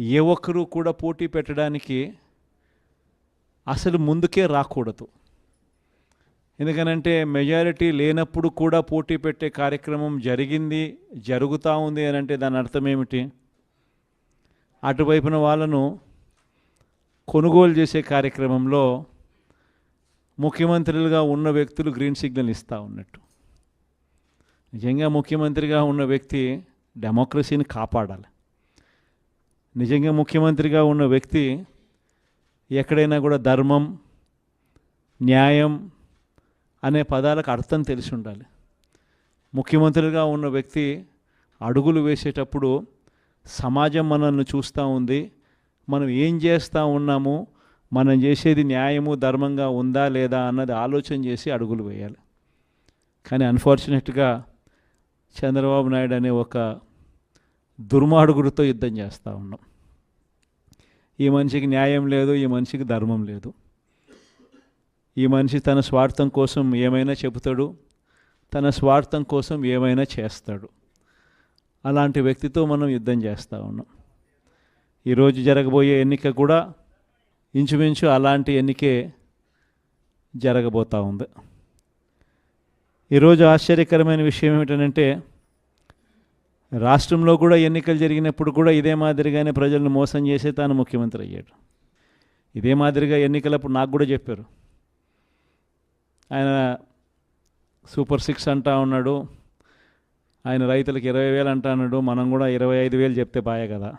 ఏ ఒక్కరూ కూడా పోటీ పెట్టడానికి అసలు ముందుకే రాకూడదు. ఎందుకనంటే మెజారిటీ లేనప్పుడు కూడా పోటీ పెట్టే కార్యక్రమం జరిగింది జరుగుతూ ఉంది అని అంటే దాని అర్థం ఏమిటి? అటువైపున వాళ్ళను కొనుగోలు చేసే కార్యక్రమంలో ముఖ్యమంత్రులుగా ఉన్న వ్యక్తులు గ్రీన్ సిగ్నల్ ఇస్తూ ఉన్నట్టు. నిజంగా ముఖ్యమంత్రిగా ఉన్న వ్యక్తి డెమోక్రసీని కాపాడాలి. నిజంగా ముఖ్యమంత్రిగా ఉన్న వ్యక్తి ఎక్కడైనా కూడా ధర్మం న్యాయం అనే పదాలకు అర్థం తెలిసి ఉండాలి. ముఖ్యమంత్రిగా ఉన్న వ్యక్తి అడుగులు వేసేటప్పుడు సమాజం మనల్ని చూస్తూ ఉంది మనం ఏం చేస్తూ ఉన్నాము మనం చేసేది న్యాయము ధర్మంగా ఉందా లేదా అన్నది ఆలోచన చేసి అడుగులు వేయాలి. కానీ అన్ఫార్చునేట్గా చంద్రబాబు నాయుడు అనే ఒక దుర్మార్గుడితో యుద్ధం చేస్తూ ఉన్నాం. ఈ మనిషికి న్యాయం లేదు ఈ మనిషికి ధర్మం లేదు. ఈ మనిషి తన స్వార్థం కోసం ఏమైనా చెబుతాడు తన స్వార్థం కోసం ఏమైనా చేస్తాడు. అలాంటి వ్యక్తితో మనం యుద్ధం చేస్తూ ఉన్నాం. ఈరోజు జరగబోయే ఎన్నిక కూడా ఇంచుమించు అలాంటి ఎన్నికే జరగబోతూ ఉంది. ఈరోజు ఆశ్చర్యకరమైన విషయం ఏమిటంటే రాష్ట్రంలో కూడా ఎన్నికలు జరిగినప్పుడు కూడా ఇదే మాదిరిగానే ప్రజలను మోసం చేసే తాను ముఖ్యమంత్రి అయ్యాడు. ఇదే మాదిరిగా ఎన్నికలప్పుడు నాకు కూడా చెప్పారు. ఆయన సూపర్ సిక్స్ అంటా ఉన్నాడు. ఆయన రైతులకు ఇరవై వేలు అంటా ఉన్నాడు. మనం కూడా ఇరవై ఐదు వేలు చెప్తే బాయే కదా.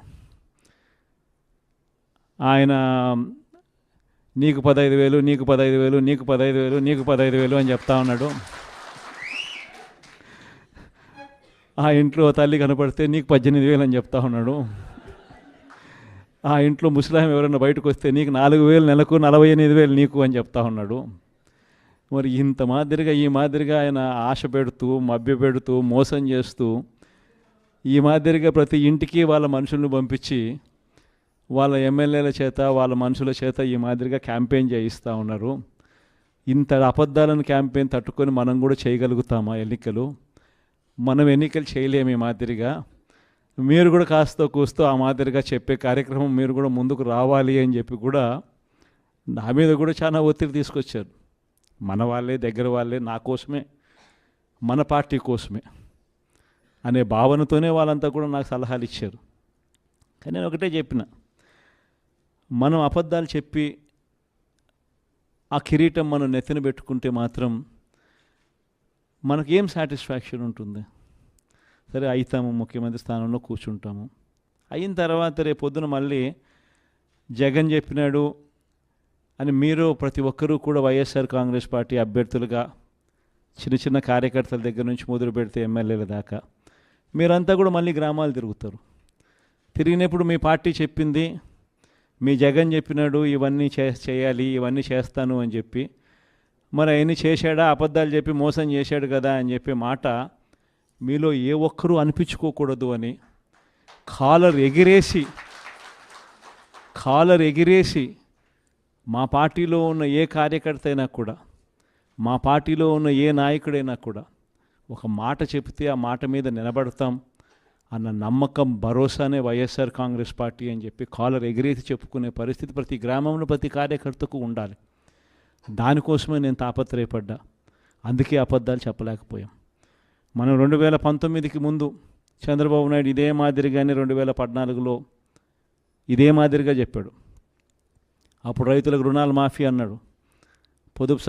ఆయన నీకు పదహైదు వేలు నీకు పదహైదు వేలు నీకు పదహైదు వేలు నీకు పదహైదు వేలు అని చెప్తా ఉన్నాడు. ఆ ఇంట్లో తల్లి కనపడితే నీకు పద్దెనిమిది వేలు అని చెప్తా ఉన్నాడు. ఆ ఇంట్లో ముస్లాం ఎవరైనా బయటకు వస్తే నీకు నాలుగు వేలు నెలకు నలభై ఎనిమిది వేలు నీకు అని చెప్తా ఉన్నాడు. మరి ఇంత మాదిరిగా ఈ మాదిరిగా ఆయన ఆశ పెడుతూ మభ్య పెడుతూ మోసం చేస్తూ ఈ మాదిరిగా ప్రతి ఇంటికి వాళ్ళ మనుషులను పంపించి వాళ్ళ ఎమ్మెల్యేల చేత వాళ్ళ మనుషుల చేత ఈ మాదిరిగా క్యాంపెయిన్ చేయిస్తూ ఉన్నారు. ఇంత అబద్ధాలను క్యాంపెయిన్ తట్టుకొని మనం కూడా చేయగలుగుతామా ఎన్నికలు? మనం ఎన్నికలు చేయలేము ఈ మాదిరిగా. మీరు కూడా కాస్త కూస్తూ ఆ మాదిరిగా చెప్పే కార్యక్రమం మీరు కూడా ముందుకు రావాలి అని చెప్పి కూడా నా మీద కూడా చాలా ఒత్తిడి తీసుకొచ్చారు. మన వాళ్ళే దగ్గర వాళ్ళే నా కోసమే మన పార్టీ కోసమే అనే భావనతోనే వాళ్ళంతా కూడా నాకు సలహాలు ఇచ్చారు. కానీ నేను ఒకటే చెప్పిన మనం అబద్ధాలు చెప్పి ఆ కిరీటం మనం నెత్తిన పెట్టుకుంటే మాత్రం మనకి ఏం సాటిస్ఫాక్షన్ ఉంటుంది? సరే అవుతాము ముఖ్యమంత్రి స్థానంలో కూర్చుంటాము. అయిన తర్వాత రేపు పొద్దున మళ్ళీ జగన్ చెప్పినాడు అని మీరు ప్రతి ఒక్కరూ కూడా వైఎస్ఆర్ కాంగ్రెస్ పార్టీ అభ్యర్థులుగా చిన్న చిన్న కార్యకర్తల దగ్గర నుంచి మొదలు పెడితే ఎమ్మెల్యేల దాకా మీరంతా కూడా మళ్ళీ గ్రామాలు తిరుగుతారు. తిరిగినప్పుడు మీ పార్టీ చెప్పింది మీ జగన్ చెప్పినాడు ఇవన్నీ చేయాలి ఇవన్నీ చేస్తాను అని చెప్పి మరి ఆయన చేశాడా? అబద్ధాలు చెప్పి మోసం చేశాడు కదా? అని చెప్పే మాట మీలో ఏ ఒక్కరూ అనిపించుకోకూడదు అని కాలర్ ఎగిరేసి కాలర్ ఎగిరేసి మా పార్టీలో ఉన్న ఏ కార్యకర్త అయినా కూడా మా పార్టీలో ఉన్న ఏ నాయకుడైనా కూడా ఒక మాట చెప్తే ఆ మాట మీద నిలబడతాం అన్న నమ్మకం భరోసానే వైఎస్ఆర్ కాంగ్రెస్ పార్టీ అని చెప్పి కాలర్ ఎగిరేసి చెప్పుకునే పరిస్థితి ప్రతి గ్రామంలో ప్రతి కార్యకర్తకు ఉండాలి. దానికోసమే నేను తాపత్రయపడ్డా. అందుకే అబద్ధాలు చెప్పలేకపోయాం. మనం రెండు వేల పంతొమ్మిదికి ముందు చంద్రబాబు నాయుడు ఇదే మాదిరిగానే రెండు వేల పద్నాలుగులో ఇదే మాదిరిగా చెప్పాడు. అప్పుడు రైతులకు రుణాలు మాఫీ అన్నాడు. పొదుపు